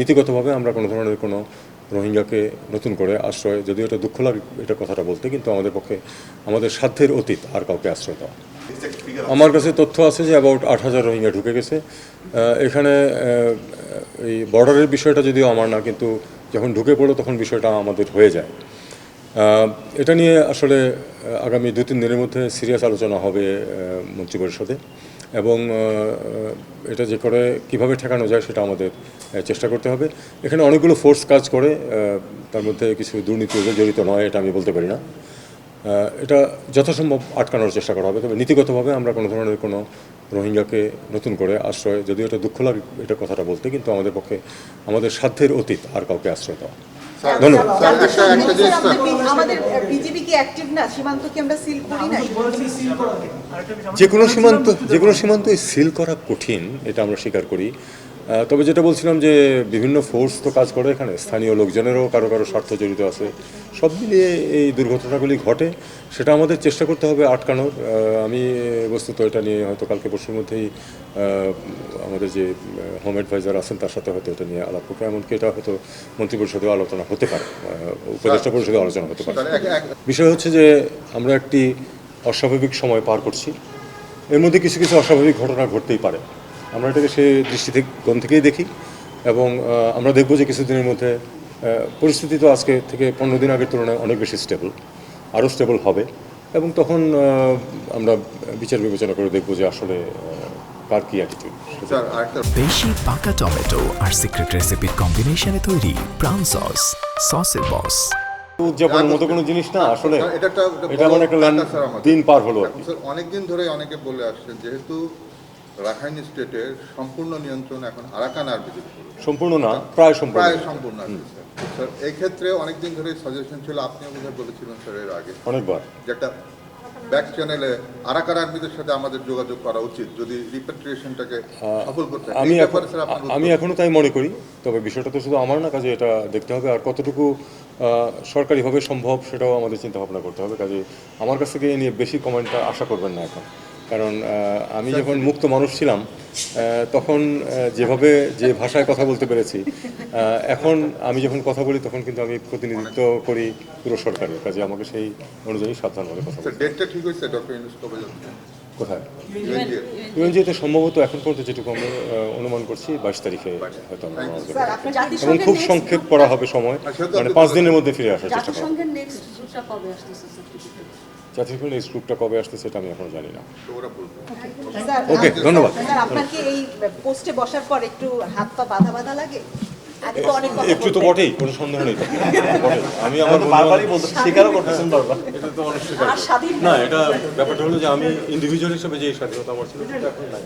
নীতিগতভাবে আমরা কোনো ধরনের কোনো রোহিঙ্গাকে নতুন করে আশ্রয়, যদিও এটা দুঃখ লাগে এটা কথাটা বলতে, কিন্তু আমাদের পক্ষে, আমাদের সাধ্যের অতীত আর কাউকে আশ্রয় দেওয়া। আমার কাছে তথ্য আছে যে অ্যাবাউট আট হাজার রোহিঙ্গা ঢুকে গেছে। এখানে এই বর্ডারের বিষয়টা যদিও আমার না, কিন্তু যখন ঢুকে পড়ো তখন বিষয়টা আমাদের হয়ে যায়। এটা নিয়ে আসলে আগামী দু তিন দিনের মধ্যে সিরিয়াস আলোচনা হবে আহ, মন্ত্রী পরিষদে এবং এটা যে করে কীভাবে ঠেকানো যায় সেটা আমাদের চেষ্টা করতে হবে। এখানে অনেকগুলো ফোর্স কাজ করে তার মধ্যে কিছু দুর্নীতি জড়িত নয় এটা আমি বলতে পারি না। এটা যথাসম্ভব আটকানোর চেষ্টা করা হবে। তবে নীতিগতভাবে আমরা কোনো ধরনের কোনো রোহিঙ্গাকে নতুন করে আশ্রয় যদিও এটা দুঃখ লাগে এটা কথাটা বলতে কিন্তু আমাদের পক্ষে আমাদের সাধ্যের অতীত আর কাউকে আশ্রয় দেওয়া। ধন্যবাদ। স্যার, একটা- একটা স্যার, জিনিস স্যার। আমাদের- আমাদের বিজেপি কি অ্যাক্টিভ না সীমান্ত আমরা সিল করি নাই? যে কোনো সীমান্ত যে কোনো সীমান্তই সিল করা কঠিন এটা আমরা স্বীকার করি। তবে যেটা বলছিলাম যে বিভিন্ন ফোর্স তো কাজ করে এখানে স্থানীয় লোকজনেরও কারও কারও স্বার্থ জড়িত আছে। সব মিলিয়ে এই দুর্ঘটনাগুলি ঘটে সেটা আমাদের চেষ্টা করতে হবে আটকানোর। আমি বস্তুত এটা নিয়ে হয়তো কালকে পরশুর মধ্যেই আমাদের যে হোম অ্যাডভাইজার আছেন তার সাথে হয়তো এটা নিয়ে আলাপ করব এমনকি এটা হয়তো মন্ত্রিপরিষদেও আলোচনা হতে পারে উপদেষ্টা পরিষদেও আলোচনা হতে পারে। বিষয় হচ্ছে যে আমরা একটি অস্বাভাবিক সময় পার করছি। এর মধ্যে কিছু কিছু অস্বাভাবিক ঘটনা ঘটতেই পারে। আমরা এটাকে সে দৃষ্টি থেকে কোণ থেকেই দেখি এবং আমরা দেখব যে কিছুদিনের মধ্যে পরিস্থিতি তো আজকে থেকে পনেরো দিন আগের তুলনায় অনেক বেশি স্টেবল আরও স্টেবল হবে এবং তখন আমরা বিচার বিবেচনা করে দেখব যে আসলে কার কী অ্যাটিটিউড স্যার বেশি পাকা টমেটো আর সিক্রেট রেসিপির কম্বিনেশনে তৈরি প্রাউন সস সসের বস। উদযাপনের মতো কোনো জিনিস না আসলে এটা একটা- আমাদের। দিন পার হলো আর কি। স্যার অনেকদিন ধরে অনেকে বলে আসছেন যেহেতু রাখাইন স্টেটের সম্পূর্ণ নিয়ন্ত্রণ এখন আরাকান আর্মিদের উপর সম্পূর্ণ না প্রায় সম্পূর্ণ। প্রায় সম্পূর্ণ স্যার এই ক্ষেত্রে অনেকদিন ধরে সাজেশন ছিল আপনিও বোধহয় বলেছিলেন স্যার এর আগে। অনেকবার। যে একটা ব্যাক চ্যানেলে আরাকান আর্মিদের সাথে আমাদের যোগাযোগ করা উচিত যদি রিপেট্রিয়েশনটাকে সফল করতে আমি আমি। এখনও তাই মনে করি তবে বিষয়টা তো শুধু আমার না কাজে এটা দেখতে হবে আর কতটুকু সরকারিভাবে সম্ভব সেটাও আমাদের চিন্তা ভাবনা করতে হবে কাজে আমার কাছ থেকে এ নিয়ে বেশি কমেন্টটা আশা করবেন না এখন। কারণ আমি যখন মুক্ত মানুষ ছিলাম তখন যেভাবে যে ভাষায় কথা বলতে পেরেছি এখন আমি যখন কথা বলি তখন কিন্তু আমি প্রতিনিধিত্ব করি পুরো সরকারের কাজে। আমাকে সেই অনুযায়ী সাবধানভাবে কথা কোথায়? ইউএনজিতে। সম্ভবত এখন পর্যন্ত যেটুকু আমরা অনুমান করছি বাইশ তারিখে হয়তো আমরা এবং খুব সংক্ষেপ করা হবে সময়। তো মানে পাঁচ দিনের মধ্যে ফিরে আসার চেষ্টা করা আসতেছে এই স্ক্রিপ্টটা কবে আসতে সেটা আমি এখনও জানি না। ওকে ধন্যবাদ। আপনাকে আপনার কি এই পোস্টে বসার পর একটু হাত পা বাঁধা বাঁধা লাগে? আগে তো অনেক কথা একটু তো বটেই কোনো সন্দেহ নেই বটেই। আমি আমার বারবারই বলতে স্বীকারও করতেছেন বারবার। এটা তো অনেক স্বীকার না এটা ব্যাপারটা হলো যে আমি ইন্ডিভিজুয়াল হিসেবে যে স্বাধীনতা আমার ছিল সেটা এখন নাই।